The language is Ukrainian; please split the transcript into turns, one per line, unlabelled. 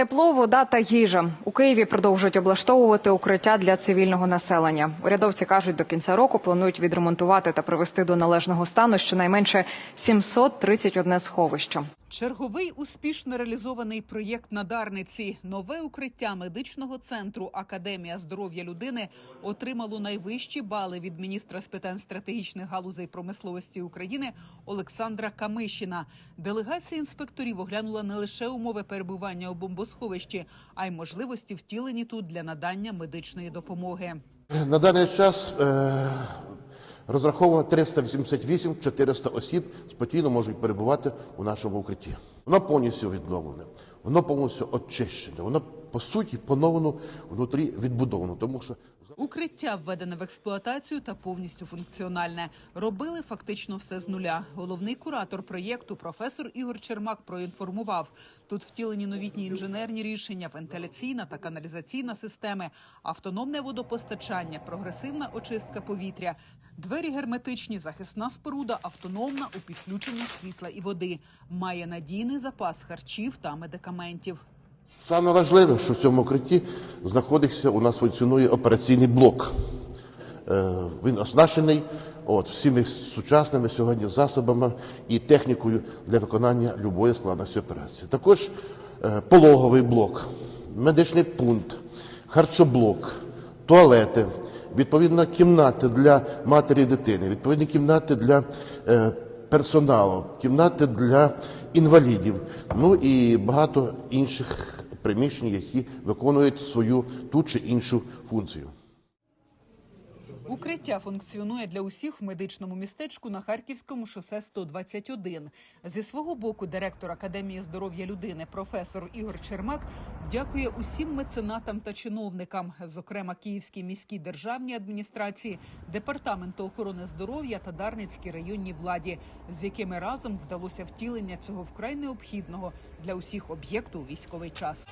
Тепло, вода та їжа у Києві продовжують облаштовувати укриття для цивільного населення. Урядовці кажуть, до кінця року планують відремонтувати та привести до належного стану щонайменше 731 сховище.
Черговий успішно реалізований проєкт на Дарниці. Нове укриття медичного центру Академія здоров'я людини отримало найвищі бали від міністра з питань стратегічних галузей промисловості України Олександра Камишіна. Делегація інспекторів оглянула не лише умови перебування у бомбосховищі, а й можливості втілені тут для надання медичної допомоги.
На даний час е, розраховано 388-400 осіб спокійно можуть перебувати у нашому укритті. Воно повністю відновлене, воно повністю очищене, воно по суті поновлено внутрі відбудовано, тому що
Укриття введене в експлуатацію та повністю функціональне. Робили фактично все з нуля. Головний куратор проєкту, професор Ігор Чермак, проінформував. Тут втілені новітні інженерні рішення, вентиляційна та каналізаційна системи, автономне водопостачання, прогресивна очистка повітря, двері герметичні, захисна споруда, автономна у підключенні світла і води. Має надійний запас харчів та медикаментів.
Саме важливе, що в цьому укритті знаходиться у нас функціонує операційний блок. Е, Він оснащений от, всіми сучасними сьогодні засобами і технікою для виконання любої складності операції. Також е, пологовий блок, медичний пункт, харчоблок, туалети, відповідно кімнати для матері і дитини, відповідні кімнати для е, персоналу, кімнати для інвалідів, ну і багато інших приміщень, які виконують свою ту чи іншу функцію.
Укриття функціонує для усіх в медичному містечку на Харківському шосе 121. Зі свого боку, директор Академії здоров'я людини, професор Ігор Чермак, дякує усім меценатам та чиновникам, зокрема Київській міській державній адміністрації, департаменту охорони здоров'я та Дарницькій районній владі, з якими разом вдалося втілення цього вкрай необхідного для усіх об'єкту у військовий час.